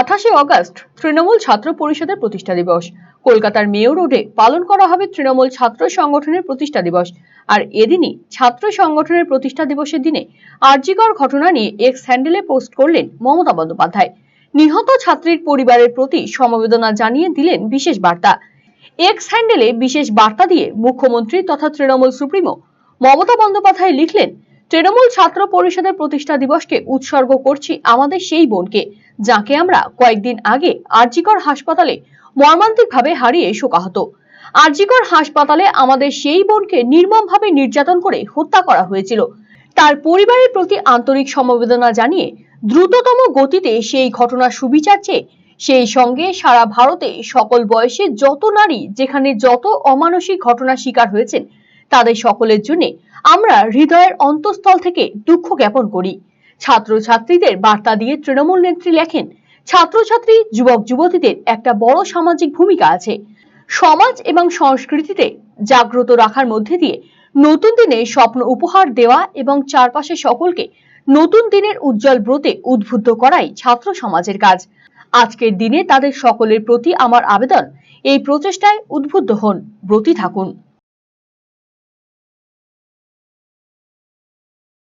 আঠাশে অগস্ট তৃণমূল ছাত্র পরিষদের প্রতিষ্ঠা দিবস। কলকাতার মেয়র রোডে পালন করা হবে তৃণমূল ছাত্র সংগঠনের প্রতিষ্ঠা দিবস। আর এদিনই ছাত্র সংগঠনের প্রতিষ্ঠা দিবসের দিনে আর্জিকর ঘটনা নিয়ে এক্স হ্যান্ডেলে পোস্ট করলেন মমতা বন্দ্যোপাধ্যায়। নিহত ছাত্রীর পরিবারের প্রতি সমবেদনা জানিয়ে দিলেন বিশেষ বার্তা। এক্স হ্যান্ডেলে বিশেষ বার্তা দিয়ে মুখ্যমন্ত্রী তথা তৃণমূল সুপ্রিমো মমতা বন্দ্যোপাধ্যায় লিখলেন, তৃণমূল ছাত্র পরিষদের প্রতিষ্ঠা দিবসকে উৎসর্গ করছি আমাদের সেই বোনকে। যাকে আমরা কয়েকদিন আগে আরজিকর হাসপাতালে মর্মান্তিকভাবে হারিয়ে শোকাহত। আরজিকর হাসপাতালে আমাদের সেই বোনকে নির্মমভাবে নির্যাতন করে হত্যা করা হয়েছিল। তার পরিবারের প্রতি আন্তরিক সমবেদনা জানিয়ে দ্রুততম গতিতে সেই ঘটনার সুবিচার চেয়ে সেই সঙ্গে সারা ভারতে সকল বয়সে যত নারী যেখানে যত অমানসিক ঘটনার শিকার হয়েছেন, তাদের সকলের জন্য আমরা হৃদয়ের অন্তঃস্থল থেকে দুঃখ জ্ঞাপন করি। ছাত্রছাত্রীদের বার্তা দিয়ে তৃণমূল নেত্রী লেখেন, ছাত্রছাত্রী, যুবক, যুবতীদের একটা বড় সামাজিক ভূমিকা আছে। সমাজ এবং সংস্কৃতিতে জাগ্রত রাখার মধ্যে দিয়ে নতুন দিনে স্বপ্ন উপহার দেওয়া এবং চারপাশে সকলকে নতুন দিনের উজ্জ্বল ব্রতে উদ্বুদ্ধ করাই ছাত্র সমাজের কাজ। আজকের দিনে তাদের সকলের প্রতি আমার আবেদন, এই প্রচেষ্টায় উদ্বুদ্ধ হন। ব্রতী থাকুন।